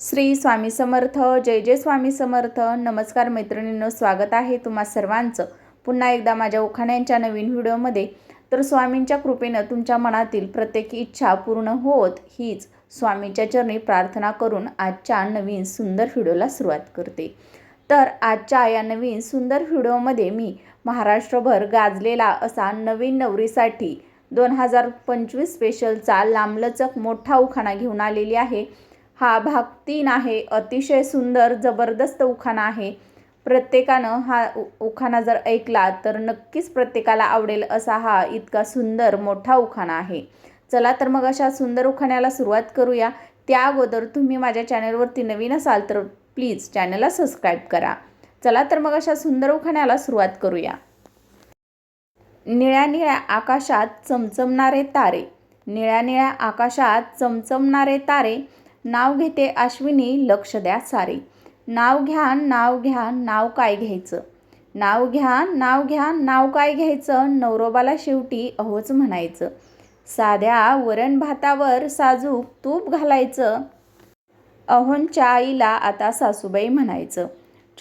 श्री स्वामी समर्थ जय जय स्वामी समर्थ. नमस्कार मैत्रिणींनो स्वागत आहे तुम्हा सर्वांचं. पुन्हा एकदा माझ्या उखाण्यांच्या नवीन व्हिडिओमध्ये. तर स्वामींच्या कृपेनं तुमच्या मनातील प्रत्येक इच्छा पूर्ण होत हीच स्वामींच्या चरणी प्रार्थना करून आजच्या नवीन सुंदर व्हिडिओला सुरुवात करते. तर आजच्या या नवीन सुंदर व्हिडिओमध्ये मी महाराष्ट्रभर गाजलेला असा नवीन नवरीसाठी दोन हजार पंचवीस स्पेशलचा लांबलचक मोठा उखाणा घेऊन आलेली आहे. हा भाग तीन आहे. अतिशय सुंदर जबरदस्त उखाणा आहे. प्रत्येकानं हा उ उखाणा जर ऐकला तर नक्कीच प्रत्येकाला आवडेल असा हा इतका सुंदर मोठा उखाणा आहे. चला तर मग अशा सुंदर उखाण्याला सुरुवात करूया. त्या अगोदर तुम्ही माझ्या चॅनलवरती नवीन असाल तर प्लीज चॅनलला सबस्क्राईब करा. चला तर मग अशा सुंदर उखाण्याला सुरुवात करूया. निळ्या निळ्या आकाशात चमचमणारे तारे. निळ्या निळ्या आकाशात चमचमणारे तारे. नाव घेते अश्विनी लक्ष द्या सारे. नाव घ्या नाव घ्या नाव काय घ्यायचं? नाव घ्या नाव घ्या नाव काय घ्यायचं? नवरोबाला शेवटी अहोच म्हणायचं. साध्या वरण भातावर साजूक तूप घालायचं. अहोंच्या आईला आता सासूबाई म्हणायचं.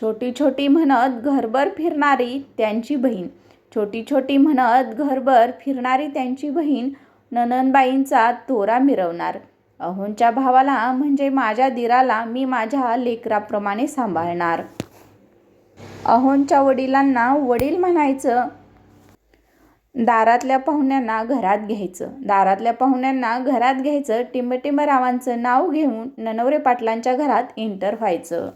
छोटी छोटी म्हणत घरभर फिरणारी त्यांची बहीण. छोटी छोटी म्हणत घरभर फिरणारी त्यांची बहीण. नननबाईंचा तोरा मिरवणार. अहोंच्या भावाला म्हणजे माझ्या दिराला मी माझ्या लेकराप्रमाणे सांभाळणार. अहोंच्या वडिलांना वडील म्हणायचं दारातल्या पाहुण्यांना घरात घ्यायचं. दारातल्या पाहुण्यांना घरात घ्यायचं टिंबटिंब रावांचं नाव घेऊन ननवरे पाटलांच्या घरात एंटर व्हायचं.